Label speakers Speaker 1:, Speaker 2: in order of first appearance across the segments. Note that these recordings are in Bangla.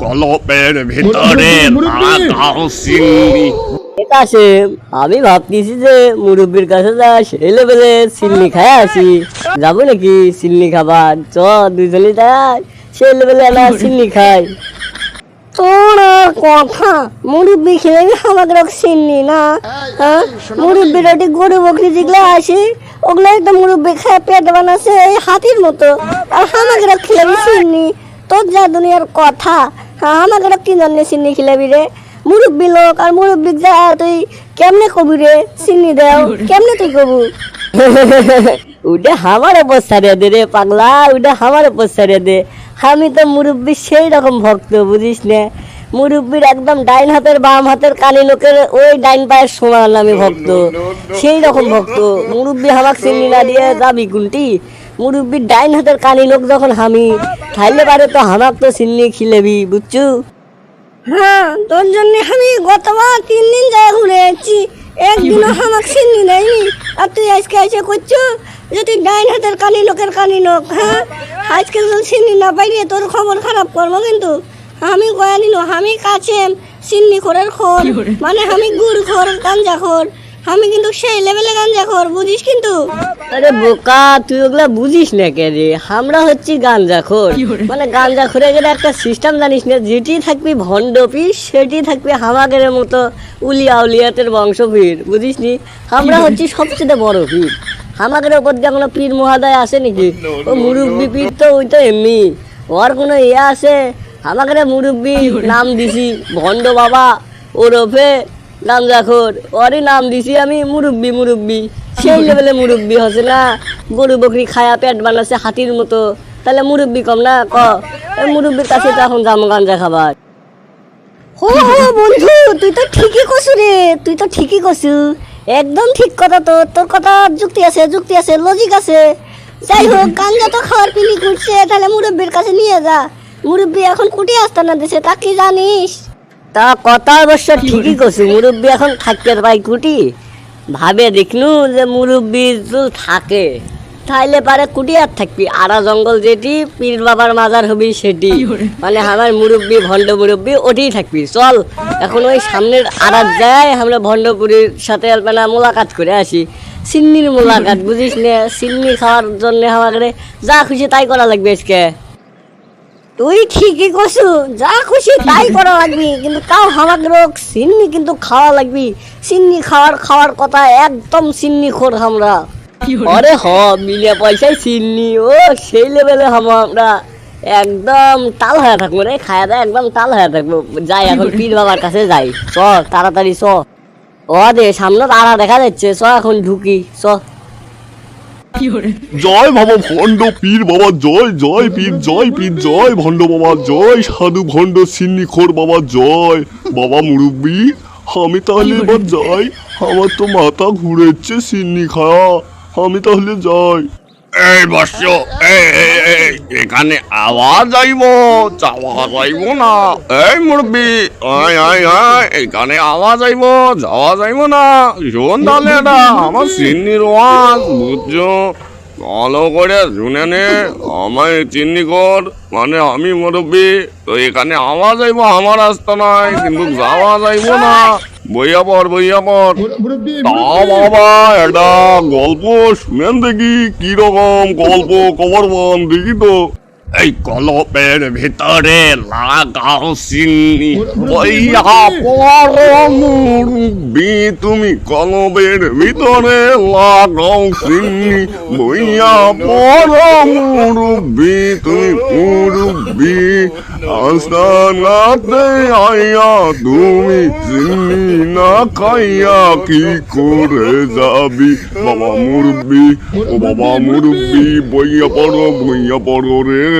Speaker 1: কলপের ভিতরে
Speaker 2: আমি ভাবতেছি যে মুরব্বীর কাছে যা ছেলে বেলে সিল্লি খায় আসি। যাব নাকি সিল্লি খাবার? চ দুজনে যাই ছেলে বেলে না সিল্লি খাই।
Speaker 3: তোর কথা। মুরব্বি খেলে আমাকে চিনলি না হ্যাঁ? গরু বকরি যেগুলো আসে ওগুলো একটা মুরব্বি খায় পেট বানাচ্ছে হাতির মতো। আর আমাকে খেলে চিননি তোর যা দুনিয়ার কথা। হ্যাঁ আমাকে কি জন্য চিনি খেলাবি রে। মুরব্বি লোক আর মুরব্বি যা তুই কেমনে কবি রে? চিনি দেও কেমনে তুই কবু?
Speaker 2: ওটা আমার উপর সারিয়ে দে রে পাগলা ওটা আমার উপর সারিয়ে দে। আমি তো মুরব্বীর সেই রকম ভক্ত বুঝিস না? মুরব্বীর একদম ডাইন হাতের বাম হাতের কানি লোকের ওই ডাইন পায়ের সমান আমি ভক্ত। সেই রকম ভক্ত। মুরব্বী হামাক চিনি না দিয়ে যাবি কোনটি মুরব্বীর ডাইন হাতের কানি লোক যখন হামি খাইলে পারে তো হামাক তো চিনি খিলেবি বুঝছু?
Speaker 3: হ্যাঁ তোর জন্য আমি গতবার তিন দিন যায় ঘুরে যাচ্ছি একদিনও আমাকে চিনি নেয়নি আর তুই আজকে এসে করছ যে তুই ডাইন হাতের কানি লোকের কানি লোক হ্যাঁ? আজকে যদি চিনি না পাইলে তোর খবর খারাপ করব কিন্তু। আমি গয়ালি নো আমি কাছে চিন্নি খোরের খোর মানে আমি গুড় খোর গাঞ্জা খোর। আমি কিন্তু সেই লেভেলে গাঞ্জা খোর বুঝিস কিন্তু?
Speaker 2: আরে বোকা তুই ওগুলা বুঝিস না কে রে? আমরা হচ্ছি গাঞ্জাখোর মানে গাঞ্জাখোরে গেলে একটা সিস্টেম জানিস না যেটি থাকবি ভণ্ড পিস সেটি থাকবি হামাগের মতো উলিয়া উলিয়াতের বংশভীর বুঝিস নি? আমরা হচ্ছি সবচেয়ে বড় পীর। হামাগের ওপর দিয়ে কোনো পীর মহাদয় আছে নাকি? ও মুরুব্বি পীর তো ওই তো এমনি। ওর কোনো ইয়ে আছে? আমাকে মুরব্বি নাম দিছি ভণ্ড বাবা ওরফে গাঞ্জাখোর ওরই নাম দিছি আমি মুরব্বি মুরব্বি। সেই লেভেলে মুরব্বি হচ্ছে না। গরু বকরি খায়া পেট বানাচ্ছে হাতির মতো। তাহলে মুরব্বি কম না? ক? মুরব্বির কাছে তো এখন জামো গাঞ্জা
Speaker 3: হো হো, বন্ধু, তুই তো ঠিকই কছু রে। তুই তো ঠিকই কছু একদম ঠিক কথা তো। তোর কথা যুক্তি আছে যুক্তি আছে লজিক আছে। যাই হোক গাঞ্জা তো খাওয়ার পিলি করছে তাহলে মুরব্বির কাছে নিয়ে যা। মুরব্বি এখন কুটি আসতে না দিছে। তা কি জানিস?
Speaker 2: তা কথা অবশ্য ঠিকই করছি মুরব্বি এখন থাকতে পাই কুটি। ভাবে দেখনু যে মুরব্বি যদি থাকে। তাইলে পারে কুটি আর থাকবি আড়া জঙ্গল যেটি, পীর বাবার মাজার হবি সেটি। মানে আমার মুরব্বি, ভণ্ড মুরব্বি, ওটিই থাকবি। চল, এখন ওই সামনের আড়াত যায়, আমরা ভণ্ডপুরীর সাথে মানে মোলাকাত করে আসি। সিন্নির মোলাকাত, বুঝিস না? সিন্নি খাওয়ার জন্য আমাকে যা খুশি তাই করা লাগবে আজকে।
Speaker 3: তুই ঠিকই কছু যা খুশি তাই করা লাগবি কিন্তু তাও হামাক রোগ সিন্নি কিন্তু খাওয়া লাগবি। সিন্নি খাওয়ার খাওয়ার কথা একদম সিন্নি খোর আমরা
Speaker 2: আরে হ মিলে পয়সায় চিনি ও সেই লেভেলে হব আমরা। একদম টাল হয়ে থাকব রে খায়া দায় একদম টাল হয়ে থাকব। যাই এখন পীর বাবার কাছে যাই। চ তাড়াতাড়ি চ। ও দে সামনে তারা দেখা যাচ্ছে চ এখন ঢুকি চ।
Speaker 1: জয় বাবা ভণ্ড পীর বাবা জয় জয় পীর জয় পীর জয় ভণ্ড বাবা জয় সাধু ভণ্ড সিন্নি খোর বাবা জয়। বাবা মুরব্বি আমি তাহলে এবার যাই। আমার তো মাথা ঘুরেছে সিন্নি খাওয়া। আমি তাহলে যাই। এই এই, এখানে আওয়াজ আইব যাওয়া যাইব না। এই মুরব্বি আয় আয় আয় এখানে আওয়াজ আইব যাওয়া যাইব না। শোন তাহলে এটা আমার সিন্নির ওয়াজ বুঝছ? ভালো করে শুনে নে আমায় চিন্নি কর। মানে আমি মুরব্বী তো এখানে আওয়াজ আইব আমার রাস্তা নাই কিন্তু যাওয়া যাইব না। বইয়া পর বইয়া পর তা বাবা একটা গল্প শুনেন দেখি কীরকম গল্প কবর বন দেখি তো। এই কলপের ভিতরে লাগাও সিন্নি। তুমি কলবের ভিতরে লাগাও সিন্নি। বইয়া পর মুরব্বি তুমি মুরব্বি। আস্তানাতে আইয়া তুমি সিন্নি না খাইয়া কি করে যাবি? বাবা মুরব্বি ও বাবা মুরব্বি বইয়া পড়ো বইয়া পড়ো রে।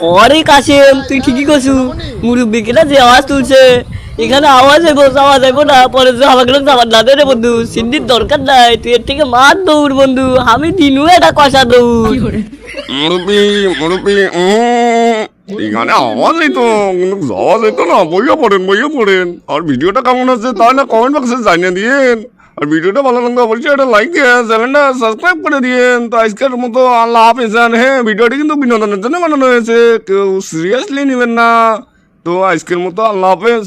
Speaker 2: হরে কাশেম তুই ঠিকই কছু মুরব্বি কেটা যে আওয়াজ তুলছে। এখানে আওয়াজ এবো আওয়াজ এবো না পরে যে আমাকে লোক যাবার না রে বন্ধু সিন্ধির দরকার নাই তুই এর থেকে মার দৌড় বন্ধু আমি দিনু এটা কষা দৌড়।
Speaker 1: মুরব্বি মুরব্বি এখানে আওয়াজই তো কিন্তু আওয়াজ তো না বইয়া পড়েন বইয়া পড়েন। আর ভিডিওটা কেমন আছে তাই না কমেন্ট বক্সে জানিয়ে দিয়েন। আর ভিডিওটা ভালো লাগলে অবশ্যই একটা লাইক দিয়ে চ্যানেলটা সাবস্ক্রাইব করে দিয়েন তো আজকের মতো আল্লাহ হাফিজ। হ্যাঁ ভিডিওটি কিন্তু বিনোদনের জন্য বানানো হয়েছে। কেউ সিরিয়াসলি নেবেন না। তো আজকের মতো আল্লাহ হাফেজ।